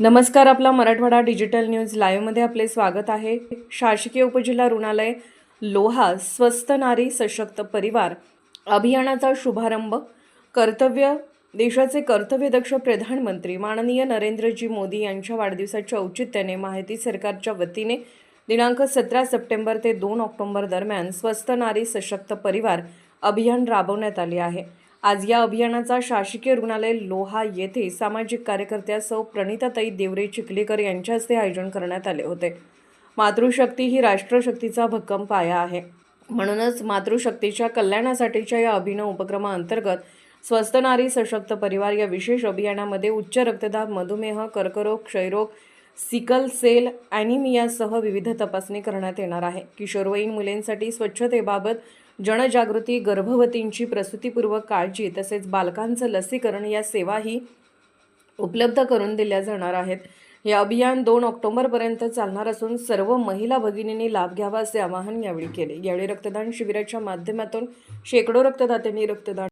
नमस्कार आपला Marathwada digital news लाईव्हमध्ये आपले स्वागत आहे. शासकीय उपजिल्हा रुग्णालय लोहा स्वस्त नारी सशक्त परिवार अभियानाचा शुभारंभ. कर्तव्य देशाचे कर्तव्यदक्ष प्रधानमंत्री माननीय नरेंद्रजी मोदी यांच्या वाढदिवसाच्या औचित्याने माहिती सरकारच्या वतीने दिनांक सतरा सप्टेंबर ते दोन ऑक्टोबर दरम्यान स्वस्त नारी सशक्त परिवार अभियान राबवण्यात आले आहे. आज या अभियानाचा शासकीय रुग्णालय लोहा येथे सामाजिक कार्यकर्त्या सौ प्रणिताताई देवरे चिखलीकर यांच्या हस्ते आयोजन करण्यात आले होते. मातृशक्ती ही राष्ट्रशक्तीचा भक्कम पाया आहे. म्हणूनच मातृशक्तीच्या कल्याणासाठीच्या या अभिनव उपक्रमाअंतर्गत स्वस्त नारी सशक्त परिवार या विशेष अभियानामध्ये उच्च रक्तदाब मधुमेह कर्करोग क्षयरोग सिकल सेल ॲनिमियासह विविध तपासणी करण्यात येणार आहे. किशोरवयीन मुलींसाठी स्वच्छतेबाबत जनजागृती गर्भवतींची प्रसूतीपूर्वक काळजी तसेच बालकांचं लसीकरण या सेवाही उपलब्ध करून दिल्या जाणार आहेत. हे अभियान दोन ऑक्टोबरपर्यंत चालणार असून सर्व महिला भगिनींनी लाभ घ्यावा असे आवाहन यावेळी केले. यावेळी रक्तदान शिबिराच्या माध्यमातून शेकडो रक्तदात्यांनी रक्तदान